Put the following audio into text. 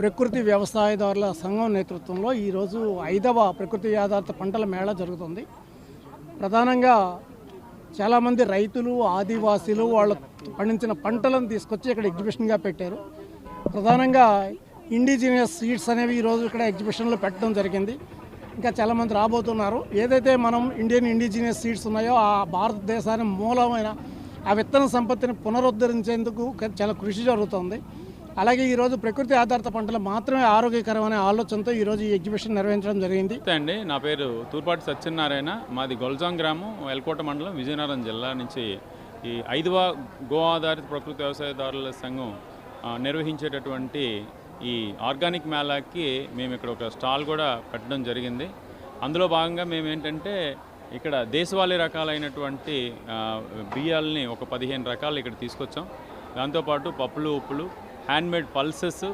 ప్రకృతి వ్యవసాయదారుల సంఘం నేతృత్వంలో ఈరోజు ఐదవ ప్రకృతి ఆధారిత పంటల మేళా జరుగుతుంది. ప్రధానంగా చాలామంది రైతులు ఆదివాసీలు వాళ్ళు పండించిన పంటలను తీసుకొచ్చి ఇక్కడ ఎగ్జిబిషన్గా పెట్టారు. ప్రధానంగా ఇండిజినియస్ సీడ్స్ అనేవి ఈరోజు ఇక్కడ ఎగ్జిబిషన్లో పెట్టడం జరిగింది. ఇంకా చాలామంది రాబోతున్నారు. ఏదైతే మనం ఇండియన్ ఇండిజినియస్ సీడ్స్ ఉన్నాయో ఆ భారతదేశానికి మూలమైన ఆ విత్తన సంపత్తిని పునరుద్ధరించేందుకు చాలా కృషి జరుగుతుంది. అలాగే ఈరోజు ప్రకృతి ఆధారిత పంటలు మాత్రమే ఆరోగ్యకరమనే ఆలోచనతో ఈరోజు ఈ ఎగ్జిబిషన్ నిర్వహించడం జరిగింది. అండి. నా పేరు తూర్పాటి సత్యనారాయణ. మాది గొల్జాం గ్రామం ఎల్కోట మండలం విజయనగరం జిల్లా నుంచి ఈ ఐదవ గో ఆధారిత ప్రకృతి వ్యవసాయదారుల సంఘం నిర్వహించేటటువంటి ఈ ఆర్గానిక్ మేళాకి మేము ఇక్కడ ఒక స్టాల్ కూడా పెట్టడం జరిగింది. అందులో భాగంగా మేము ఏంటంటే ఇక్కడ దేశవాళీ రకాలైనటువంటి బియ్యాలని ఒక పదిహేను రకాలు ఇక్కడ తీసుకొచ్చాం. దాంతోపాటు పప్పులు ఉప్పులు హ్యాండ్మేడ్ పల్సెస్